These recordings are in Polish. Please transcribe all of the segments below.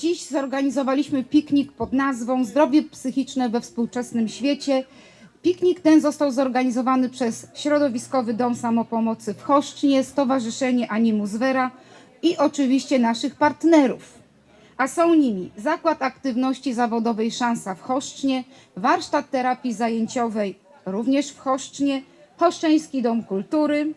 Dziś zorganizowaliśmy piknik pod nazwą Zdrowie psychiczne we współczesnym świecie. Piknik ten został zorganizowany przez Środowiskowy Dom Samopomocy w Choszcznie, Stowarzyszenie Animus Vera i oczywiście naszych partnerów. A są nimi Zakład Aktywności Zawodowej Szansa w Choszcznie, Warsztat Terapii Zajęciowej również w Choszcznie, Choszczeński Dom Kultury,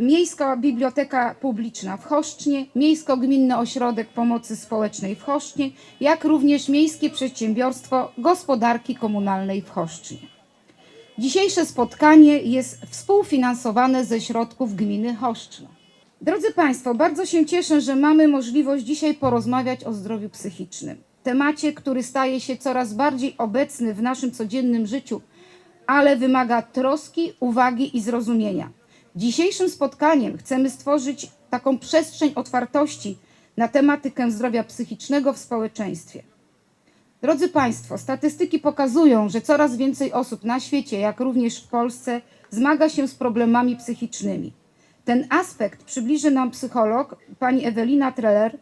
Miejska Biblioteka Publiczna w Choszcznie, Miejsko-Gminny Ośrodek Pomocy Społecznej w Choszcznie, jak również Miejskie Przedsiębiorstwo Gospodarki Komunalnej w Choszcznie. Dzisiejsze spotkanie jest współfinansowane ze środków gminy Choszczno. Drodzy Państwo, bardzo się cieszę, że mamy możliwość dzisiaj porozmawiać o zdrowiu psychicznym. Temacie, który staje się coraz bardziej obecny w naszym codziennym życiu, ale wymaga troski, uwagi i zrozumienia. Dzisiejszym spotkaniem chcemy stworzyć taką przestrzeń otwartości na tematykę zdrowia psychicznego w społeczeństwie. Drodzy Państwo, statystyki pokazują, że coraz więcej osób na świecie, jak również w Polsce, zmaga się z problemami psychicznymi. Ten aspekt przybliży nam psycholog pani Ewelina Treller,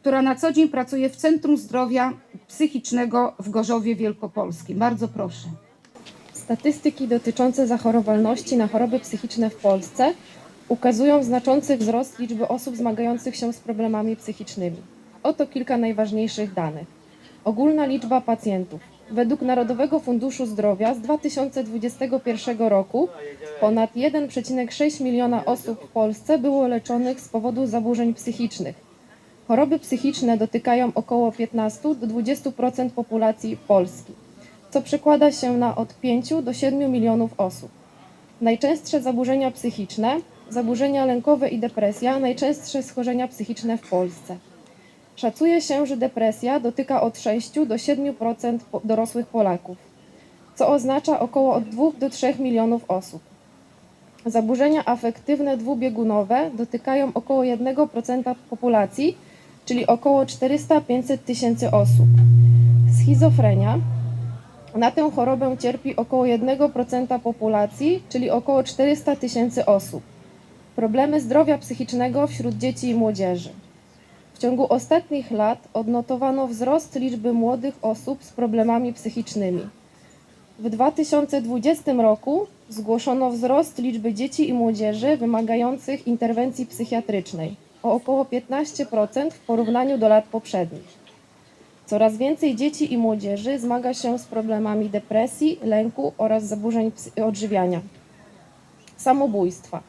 która na co dzień pracuje w Centrum Zdrowia Psychicznego w Gorzowie Wielkopolskim. Bardzo proszę. Statystyki dotyczące zachorowalności na choroby psychiczne w Polsce ukazują znaczący wzrost liczby osób zmagających się z problemami psychicznymi. Oto kilka najważniejszych danych. Ogólna liczba pacjentów. Według Narodowego Funduszu Zdrowia z 2021 roku ponad 1,6 miliona osób w Polsce było leczonych z powodu zaburzeń psychicznych. Choroby psychiczne dotykają około 15 do 20% populacji Polski co przekłada się na od 5 do 7 milionów osób. Najczęstsze zaburzenia psychiczne, zaburzenia lękowe i depresja, najczęstsze schorzenia psychiczne w Polsce. Szacuje się, że depresja dotyka od 6 do 7% po- dorosłych Polaków, co oznacza około od 2 do 3 milionów osób. Zaburzenia afektywne dwubiegunowe dotykają około 1% populacji, czyli około 400-500 tysięcy osób. Schizofrenia na tę chorobę cierpi około 1% populacji, czyli około 400 tysięcy osób. Problemy zdrowia psychicznego wśród dzieci i młodzieży. W ciągu ostatnich lat odnotowano wzrost liczby młodych osób z problemami psychicznymi. W 2020 roku zgłoszono wzrost liczby dzieci i młodzieży wymagających interwencji psychiatrycznej o około 15% w porównaniu do lat poprzednich. Coraz więcej dzieci i młodzieży zmaga się z problemami depresji, lęku oraz zaburzeń odżywiania. Samobójstwa.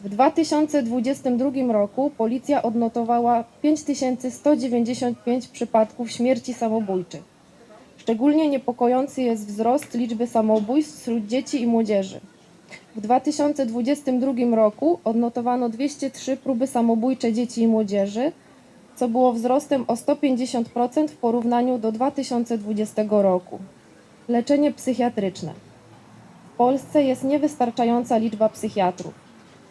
W 2022 roku policja odnotowała 5195 przypadków śmierci samobójczych. Szczególnie niepokojący jest wzrost liczby samobójstw wśród dzieci i młodzieży. W 2022 roku odnotowano 203 próby samobójcze dzieci i młodzieży, co było wzrostem o 150% w porównaniu do 2020 roku. Leczenie psychiatryczne. W Polsce jest niewystarczająca liczba psychiatrów.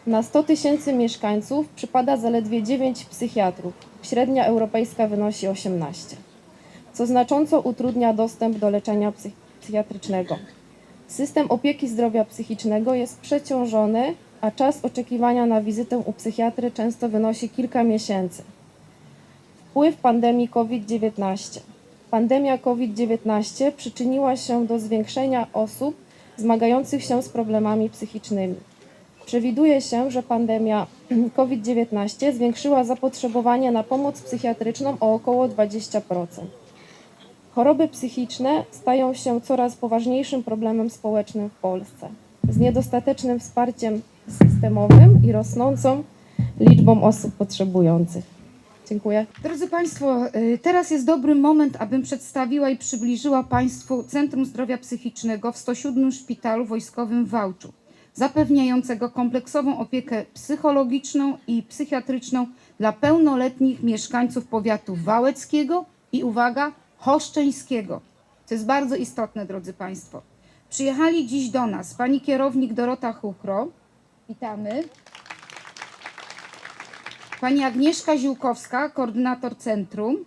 Na 100 tysięcy mieszkańców przypada zaledwie 9 psychiatrów. Średnia europejska wynosi 18, co znacząco utrudnia dostęp do leczenia psy- psychiatrycznego. System opieki zdrowia psychicznego jest przeciążony, a czas oczekiwania na wizytę u psychiatry często wynosi kilka miesięcy. Wpływ pandemii COVID-19. Pandemia COVID-19 przyczyniła się do zwiększenia osób zmagających się z problemami psychicznymi. Przewiduje się, że pandemia COVID-19 zwiększyła zapotrzebowanie na pomoc psychiatryczną o około 20%. Choroby psychiczne stają się coraz poważniejszym problemem społecznym w Polsce, z niedostatecznym wsparciem systemowym i rosnącą liczbą osób potrzebujących. Dziękuję. Drodzy Państwo, y, teraz jest dobry moment, abym przedstawiła i przybliżyła Państwu Centrum Zdrowia Psychicznego w 107 Szpitalu Wojskowym w Wałczu, zapewniającego kompleksową opiekę psychologiczną i psychiatryczną dla pełnoletnich mieszkańców powiatu wałeckiego i uwaga, choszczeńskiego. To jest bardzo istotne, drodzy Państwo. Przyjechali dziś do nas pani kierownik Dorota Chuchro. Witamy. Pani Agnieszka Ziółkowska, koordynator centrum.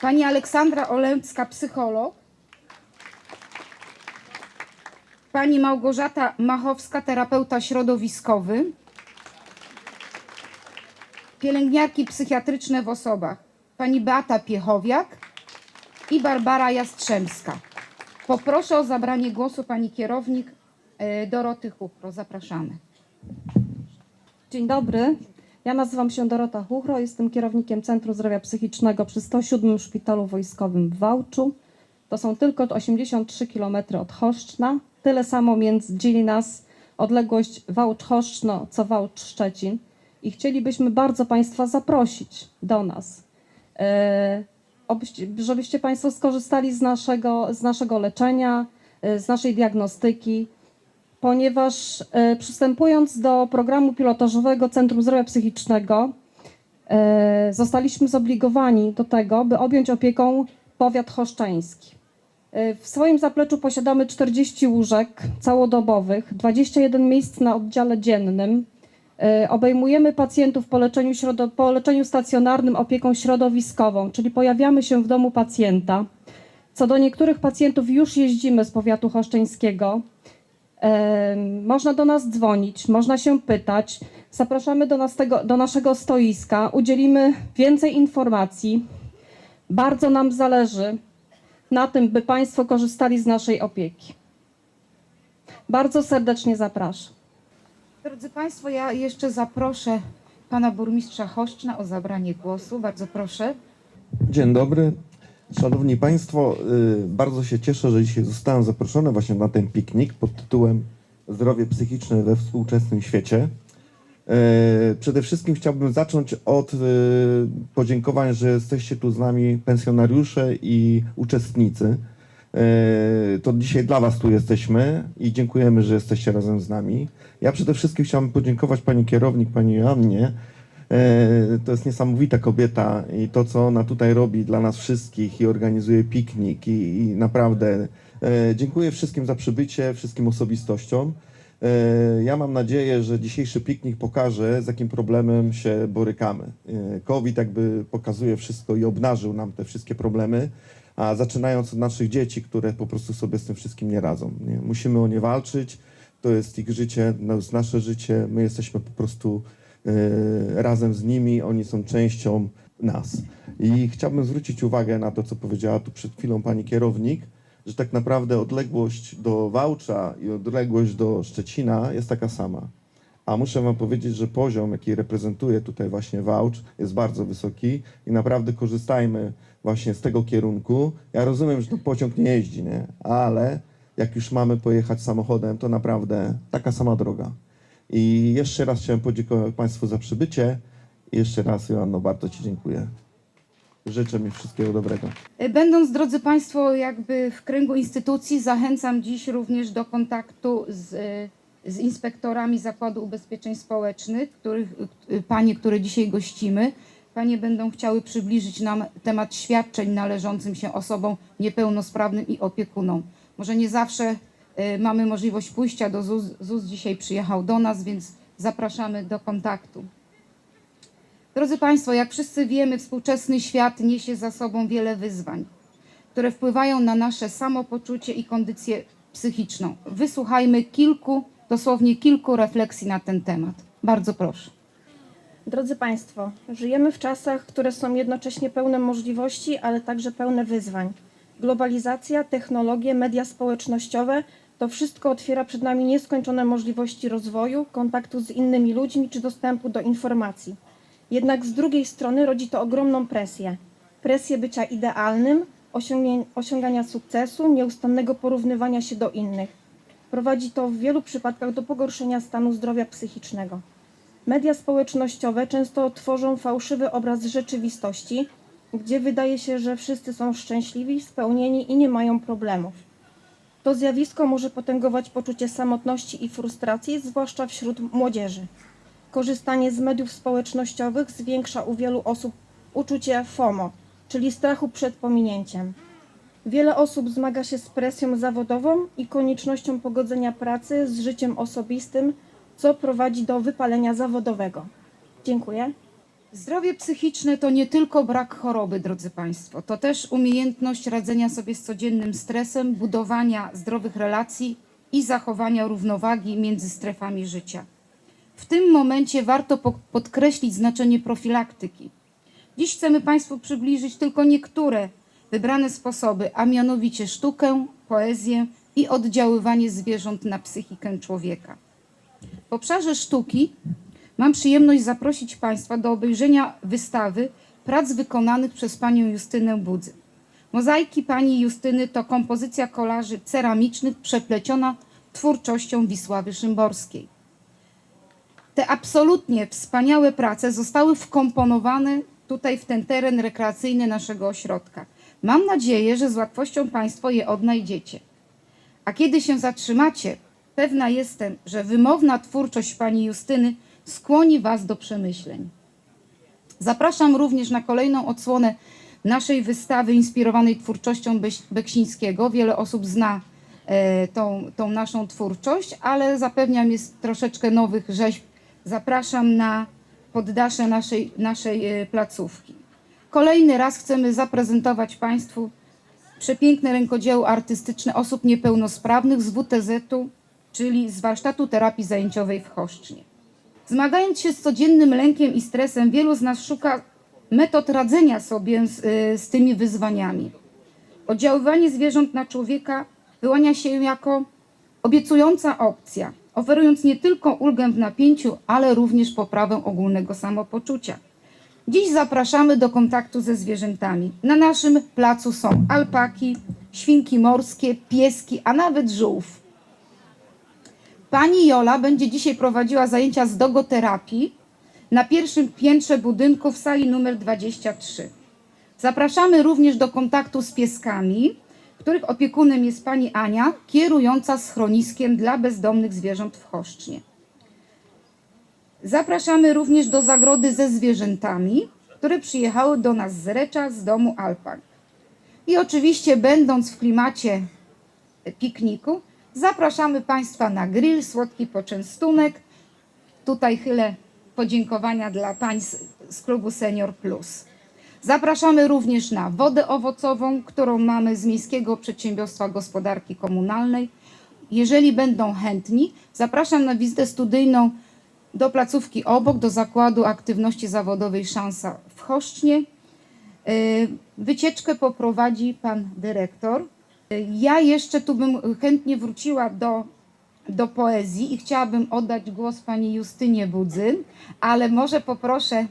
Pani Aleksandra Olęcka, psycholog. Pani Małgorzata Machowska, terapeuta środowiskowy. pielęgniarki psychiatryczne w osobach pani Beata Piechowiak i Barbara Jastrzębska. Poproszę o zabranie głosu pani kierownik e, Doroty Chuchro. Zapraszamy. Dzień dobry. Ja nazywam się Dorota Chuchro, jestem kierownikiem Centrum Zdrowia Psychicznego przy 107 Szpitalu Wojskowym w Wałczu. To są tylko 83 km od Choszczna. Tyle samo między dzieli nas odległość Wałcz-Choszczno, co Wałcz-Szczecin. I chcielibyśmy bardzo Państwa zaprosić do nas, e, żebyście Państwo skorzystali z naszego, z naszego leczenia, e, z naszej diagnostyki ponieważ e, przystępując do programu pilotażowego Centrum Zdrowia Psychicznego, e, zostaliśmy zobligowani do tego, by objąć opieką powiat choszczański. E, W swoim zapleczu posiadamy 40 łóżek całodobowych, 21 miejsc na oddziale dziennym. Obejmujemy pacjentów po leczeniu, po leczeniu stacjonarnym opieką środowiskową, czyli pojawiamy się w domu pacjenta. Co do niektórych pacjentów już jeździmy z powiatu choszczeńskiego. Można do nas dzwonić, można się pytać. Zapraszamy do, nas tego, do naszego stoiska, udzielimy więcej informacji. Bardzo nam zależy na tym, by Państwo korzystali z naszej opieki. Bardzo serdecznie zapraszam. Drodzy Państwo, ja jeszcze zaproszę pana burmistrza Choszczna o zabranie głosu. Bardzo proszę. Dzień dobry. Szanowni Państwo, y, bardzo się cieszę, że dzisiaj zostałem zaproszony właśnie na ten piknik pod tytułem Zdrowie psychiczne we współczesnym świecie. Y, Przede wszystkim chciałbym zacząć od y, podziękowań, że jesteście tu z nami pensjonariusze i uczestnicy. To dzisiaj dla Was tu jesteśmy i dziękujemy, że jesteście razem z nami. Ja przede wszystkim chciałbym podziękować Pani kierownik, Pani Joannie, To jest niesamowita kobieta i to, co ona tutaj robi dla nas wszystkich i organizuje piknik i, i naprawdę e, dziękuję wszystkim za przybycie, wszystkim osobistościom. E, Ja mam nadzieję, że dzisiejszy piknik pokaże, z jakim problemem się borykamy. E, COVID jakby pokazuje wszystko i obnażył nam te wszystkie problemy, a zaczynając od naszych dzieci, które po prostu sobie z tym wszystkim nie radzą. Musimy o nie walczyć, to jest ich życie, to jest nasze życie, my jesteśmy po prostu e, razem z nimi, oni są częścią nas. I chciałbym zwrócić uwagę na to, co powiedziała tu przed chwilą pani kierownik, że tak naprawdę odległość do Wałcza i odległość do Szczecina jest taka sama. A muszę wam powiedzieć, że poziom, jaki reprezentuje tutaj właśnie Wałcz, jest bardzo wysoki i naprawdę korzystajmy właśnie z tego kierunku. Ja rozumiem, że to pociąg nie jeździ, nie? Ale jak już mamy pojechać samochodem, to naprawdę taka sama droga. I jeszcze raz chciałem podziękować Państwu za przybycie. I jeszcze raz, Joanno, bardzo Ci dziękuję. Życzę mi wszystkiego dobrego. E, Będąc, drodzy Państwo, jakby w kręgu instytucji, zachęcam dziś również do kontaktu z, e, z inspektorami Zakładu Ubezpieczeń Społecznych, których, e, panie, które dzisiaj gościmy. Panie będą chciały przybliżyć nam temat świadczeń należącym się osobom niepełnosprawnym i opiekunom. Może nie zawsze mamy możliwość pójścia do ZUS. ZUS dzisiaj przyjechał do nas, więc zapraszamy do kontaktu. Drodzy Państwo, jak wszyscy wiemy, współczesny świat niesie za sobą wiele wyzwań, które wpływają na nasze samopoczucie i kondycję psychiczną. Wysłuchajmy kilku, dosłownie kilku refleksji na ten temat. Bardzo proszę. Drodzy Państwo, żyjemy w czasach, które są jednocześnie pełne możliwości, ale także pełne wyzwań. Globalizacja, technologie, media społecznościowe to wszystko otwiera przed nami nieskończone możliwości rozwoju, kontaktu z innymi ludźmi czy dostępu do informacji. Jednak z drugiej strony rodzi to ogromną presję. Presję bycia idealnym, osiągania sukcesu, nieustannego porównywania się do innych. Prowadzi to w wielu przypadkach do pogorszenia stanu zdrowia psychicznego. Media społecznościowe często tworzą fałszywy obraz rzeczywistości, gdzie wydaje się, że wszyscy są szczęśliwi, spełnieni i nie mają problemów. To zjawisko może potęgować poczucie samotności i frustracji, zwłaszcza wśród młodzieży. Korzystanie z mediów społecznościowych zwiększa u wielu osób uczucie FOMO, czyli strachu przed pominięciem. Wiele osób zmaga się z presją zawodową i koniecznością pogodzenia pracy z życiem osobistym, co prowadzi do wypalenia zawodowego. Dziękuję. Zdrowie psychiczne to nie tylko brak choroby, drodzy Państwo, to też umiejętność radzenia sobie z codziennym stresem, budowania zdrowych relacji i zachowania równowagi między strefami życia. W tym momencie warto po- podkreślić znaczenie profilaktyki. Dziś chcemy Państwu przybliżyć tylko niektóre wybrane sposoby, a mianowicie sztukę, poezję i oddziaływanie zwierząt na psychikę człowieka. W obszarze sztuki mam przyjemność zaprosić Państwa do obejrzenia wystawy prac wykonanych przez panią Justynę Budzy. Mozaiki pani Justyny to kompozycja kolaży ceramicznych przepleciona twórczością Wisławy Szymborskiej. Te absolutnie wspaniałe prace zostały wkomponowane tutaj w ten teren rekreacyjny naszego ośrodka. Mam nadzieję, że z łatwością Państwo je odnajdziecie. A kiedy się zatrzymacie, pewna jestem, że wymowna twórczość pani Justyny skłoni Was do przemyśleń. Zapraszam również na kolejną odsłonę naszej wystawy inspirowanej twórczością Beksińskiego. Wiele osób zna e, tą, tą naszą twórczość, ale zapewniam jest troszeczkę nowych rzeźb. Zapraszam na poddasze naszej, naszej e, placówki. Kolejny raz chcemy zaprezentować Państwu przepiękne rękodzieło artystyczne osób niepełnosprawnych z WTZ-u, czyli z warsztatu terapii zajęciowej w Choszcznie. Zmagając się z codziennym lękiem i stresem, wielu z nas szuka metod radzenia sobie z, y, z tymi wyzwaniami. Oddziaływanie zwierząt na człowieka wyłania się jako obiecująca opcja, oferując nie tylko ulgę w napięciu, ale również poprawę ogólnego samopoczucia. Dziś zapraszamy do kontaktu ze zwierzętami. Na naszym placu są alpaki, świnki morskie, pieski, a nawet żółw. Pani Jola będzie dzisiaj prowadziła zajęcia z dogoterapii na pierwszym piętrze budynku w sali numer 23. Zapraszamy również do kontaktu z pieskami, których opiekunem jest pani Ania, kierująca schroniskiem dla bezdomnych zwierząt w Choszcznie. Zapraszamy również do zagrody ze zwierzętami, które przyjechały do nas z Recza, z domu Alpak. I oczywiście, będąc w klimacie pikniku, zapraszamy Państwa na grill, słodki poczęstunek. Tutaj chylę podziękowania dla pań z, klubu Senior Plus. Zapraszamy również na wodę owocową, którą mamy z Miejskiego Przedsiębiorstwa Gospodarki Komunalnej. Jeżeli będą chętni, zapraszam na wizytę studyjną do placówki obok, do Zakładu Aktywności Zawodowej Szansa w Choszcznie. Y, Wycieczkę poprowadzi pan dyrektor. Ja jeszcze tu bym chętnie wróciła do, do poezji i chciałabym oddać głos pani Justynie Budzyn, ale może poproszę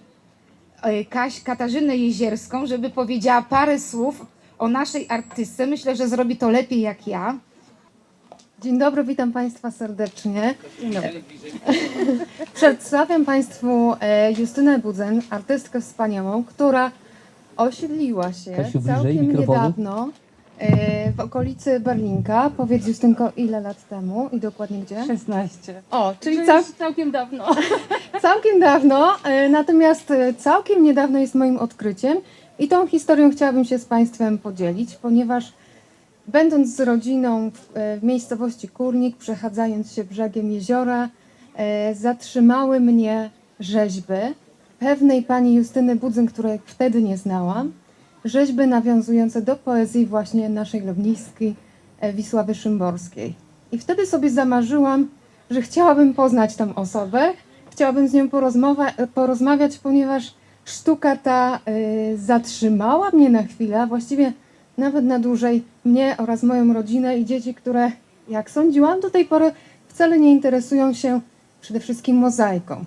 y, Kaś, Katarzynę Jezierską, żeby powiedziała parę słów o naszej artystce. Myślę, że zrobi to lepiej jak ja. Dzień dobry, witam Państwa serdecznie. Dzień dobry. Przedstawiam Państwu e, Justynę Budzen, artystkę wspaniałą, która osiedliła się Kasiu, bliżej całkiem mikrofonu. niedawno e, w okolicy Berlinka. Powiedz Justynko, ile lat temu i dokładnie gdzie? 16. O, czyli Czyli cał, całkiem dawno. całkiem dawno, e, natomiast e, całkiem niedawno jest moim odkryciem i tą historią chciałabym się z Państwem podzielić, ponieważ Będąc z rodziną w, e, miejscowości Kurnik, przechadzając się brzegiem jeziora, zatrzymały mnie rzeźby pewnej pani Justyny Budzyn, której wtedy nie znałam. Rzeźby nawiązujące do poezji właśnie naszej lubniskiej e, Wisławy Szymborskiej. I wtedy sobie zamarzyłam, że chciałabym poznać tą osobę, chciałabym z nią porozmawiać, ponieważ sztuka ta e, zatrzymała mnie na chwilę, a właściwie nawet na dłużej mnie oraz moją rodzinę i dzieci, które, jak sądziłam, do tej pory wcale nie interesują się przede wszystkim mozaiką.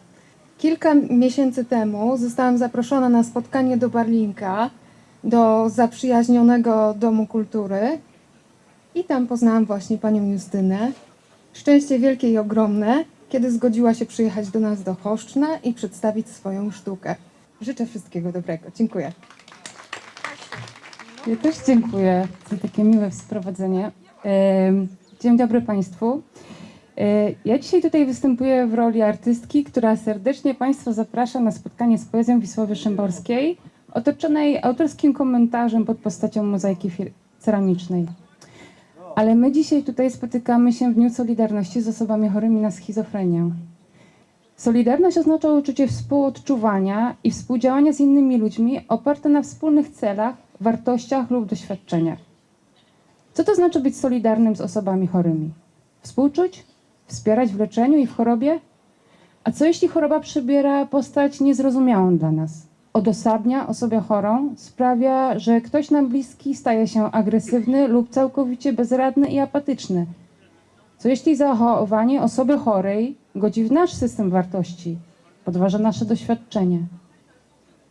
Kilka miesięcy temu zostałam zaproszona na spotkanie do Barlinka, do zaprzyjaźnionego Domu Kultury i tam poznałam właśnie panią Justynę. Szczęście wielkie i ogromne, kiedy zgodziła się przyjechać do nas do Choszczna i przedstawić swoją sztukę. Życzę wszystkiego dobrego. Dziękuję. Ja też dziękuję za takie miłe wprowadzenie. Em, Dzień dobry Państwu. E, Ja dzisiaj tutaj występuję w roli artystki, która serdecznie Państwa zaprasza na spotkanie z poezją Wisławy Szymborskiej, otoczonej autorskim komentarzem pod postacią mozaiki ceramicznej. Ale my dzisiaj tutaj spotykamy się w Dniu Solidarności z osobami chorymi na schizofrenię. Solidarność oznacza uczucie współodczuwania i współdziałania z innymi ludźmi oparte na wspólnych celach, wartościach lub doświadczeniach. Co to znaczy być solidarnym z osobami chorymi? Współczuć? Wspierać w leczeniu i w chorobie? A co jeśli choroba przybiera postać niezrozumiałą dla nas? Odosadnia osobę chorą, sprawia, że ktoś nam bliski staje się agresywny lub całkowicie bezradny i apatyczny. Co jeśli zachowanie osoby chorej godzi w nasz system wartości, podważa nasze doświadczenie?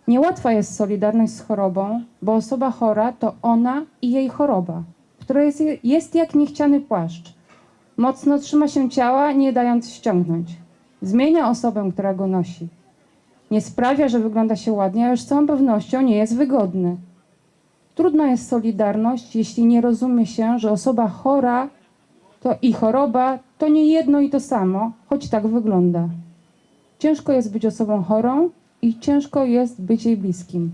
Niełatwa jest solidarność z chorobą, bo osoba chora to ona i jej choroba, która jest, jest jak niechciany płaszcz. Mocno trzyma się ciała, nie dając ściągnąć. Zmienia osobę, która go nosi. Nie sprawia, że wygląda się ładnie, a już z całą pewnością nie jest wygodny. Trudna jest solidarność, jeśli nie rozumie się, że osoba chora to i choroba to nie jedno i to samo, choć tak wygląda. Ciężko jest być osobą chorą i ciężko jest być jej bliskim.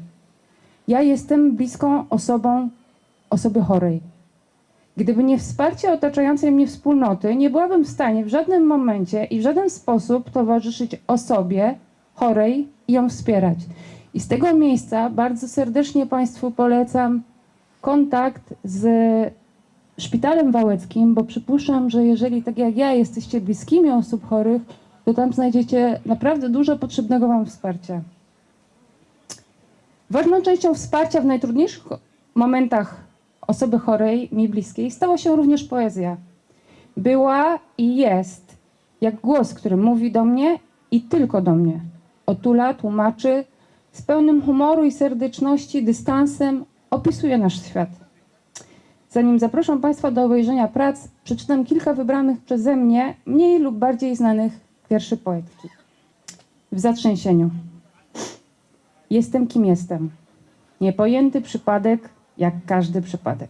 Ja jestem bliską osobą osoby chorej. Gdyby nie wsparcie otaczającej mnie wspólnoty, nie byłabym w stanie w żadnym momencie i w żaden sposób towarzyszyć osobie chorej i ją wspierać. I z tego miejsca bardzo serdecznie Państwu polecam kontakt z Szpitalem Wałeckim, bo przypuszczam, że jeżeli tak jak ja jesteście bliskimi osób chorych, to tam znajdziecie naprawdę dużo potrzebnego Wam wsparcia. Ważną częścią wsparcia w najtrudniejszych momentach osoby chorej, mi bliskiej, stała się również poezja. Była i jest jak głos, który mówi do mnie i tylko do mnie. Otula, tłumaczy, z pełnym humoru i serdeczności, dystansem opisuje nasz świat. Zanim zaproszę Państwa do obejrzenia prac, przeczytam kilka wybranych przeze mnie, mniej lub bardziej znanych wierszy poetki. W zatrzęsieniu. Jestem kim jestem. Niepojęty przypadek, jak każdy przypadek.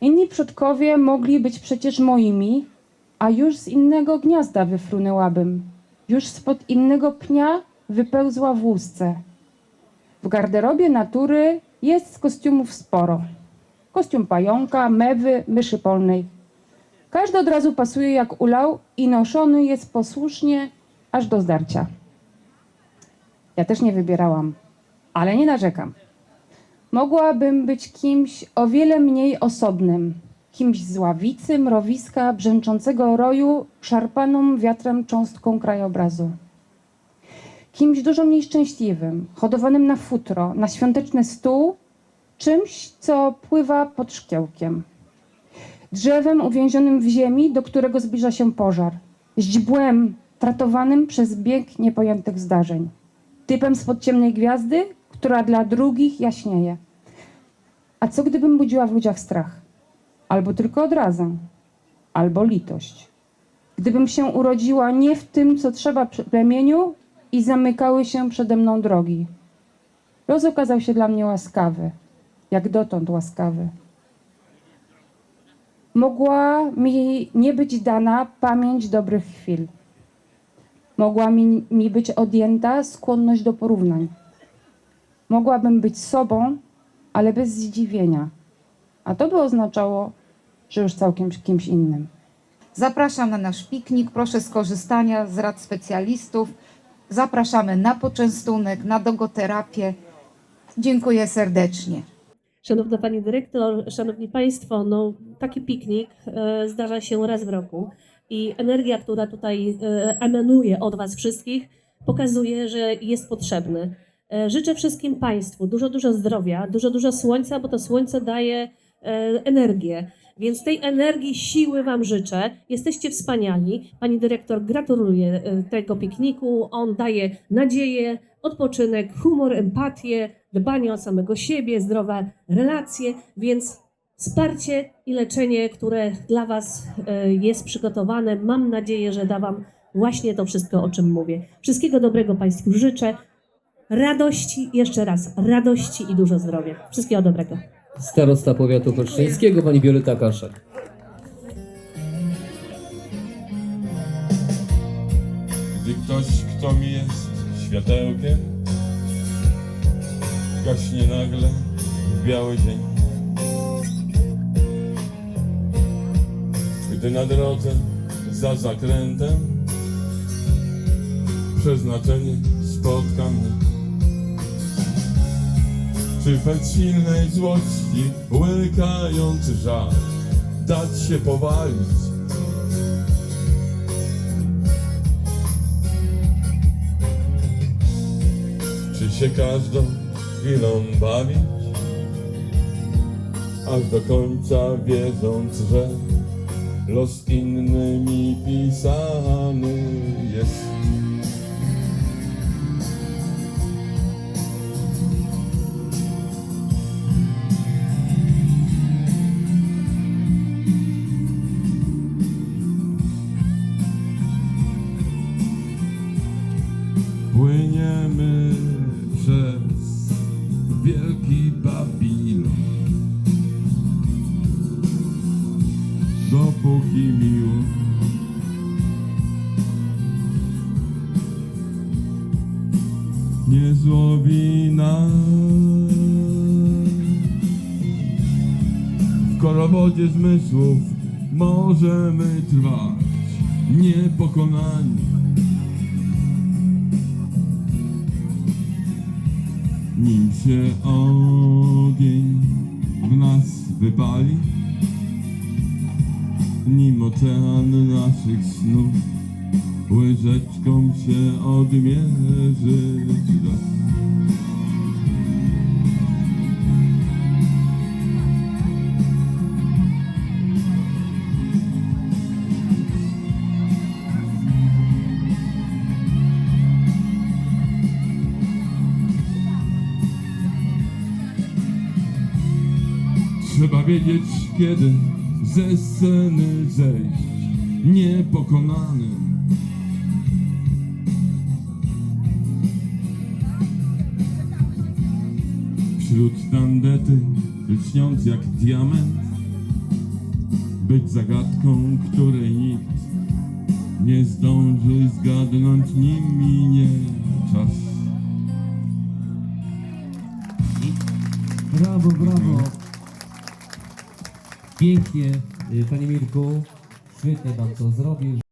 Inni przodkowie mogli być przecież moimi, a już z innego gniazda wyfrunęłabym. Już spod innego pnia wypełzła w. W garderobie natury jest z kostiumów sporo. Kostium pająka, mewy, myszy polnej. Każdy od razu pasuje jak ulał i noszony jest posłusznie aż do zdarcia. Ja też nie wybierałam, ale nie narzekam. Mogłabym być kimś o wiele mniej osobnym, kimś z ławicy, mrowiska, brzęczącego roju, szarpaną wiatrem cząstką krajobrazu. Kimś dużo mniej szczęśliwym, hodowanym na futro, na świąteczny stół, czymś, co pływa pod szkiełkiem. Drzewem uwięzionym w ziemi, do którego zbliża się pożar. Źdźbłem tratowanym przez bieg niepojętych zdarzeń. Typem spod ciemnej gwiazdy, która dla drugich jaśnieje. A co gdybym budziła w ludziach strach? Albo tylko odrazę, albo litość. Gdybym się urodziła nie w tym, co trzeba plemieniu i zamykały się przede mną drogi. Los okazał się dla mnie łaskawy, jak dotąd łaskawy. Mogła mi nie być dana pamięć dobrych chwil. Mogła mi, mi być odjęta skłonność do porównań. Mogłabym być sobą, ale bez zdziwienia. A to by oznaczało, że już całkiem kimś innym. Zapraszam na nasz piknik. Proszę skorzystania z rad specjalistów. Zapraszamy na poczęstunek, na dogoterapię. Dziękuję serdecznie. Szanowna Pani Dyrektor, Szanowni Państwo, no, taki piknik e, zdarza się raz w roku i energia, która tutaj e, emanuje od Was wszystkich, pokazuje, że jest potrzebny. E, życzę wszystkim Państwu dużo, dużo zdrowia, dużo, dużo słońca, bo to słońce daje energię. Więc tej energii, siły Wam życzę. Jesteście wspaniali. Pani dyrektor, gratuluję e, tego pikniku. On daje nadzieję, odpoczynek, humor, empatię, dbanie o samego siebie, zdrowe relacje, więc wsparcie i leczenie, które dla Was e, jest przygotowane, mam nadzieję, że da Wam właśnie to wszystko, o czym mówię. Wszystkiego dobrego Państwu życzę. Radości, jeszcze raz, radości i dużo zdrowia. Wszystkiego dobrego. Starosta powiatu olsztyńskiego, pani Wioleta Kaszak. Gdy ktoś, kto mi jest światełkiem, gaśnie nagle w biały dzień. Gdy na drodze za zakrętem przeznaczenie spotka mnie. Sypać silnej złości, łykający żal Dać się powalić Czy się każdą chwilą bawić? Aż do końca wiedząc, że Los innymi pisany jest Dopóki miło nie złowi nas. W korowodzie zmysłów możemy trwać niepokonani. nim się ogień w nas wypali, nim ocean naszych snów łyżeczką się odmierzy. Trzeba wiedzieć kiedy ze sceny zejść niepokonany. Wśród tandety lśniąc jak diament Być zagadką, której nikt nie zdąży zgadnąć nim minie czas Brawo, brawo. Pięknie, y, panie Mirku. Świetnie pan to zrobił.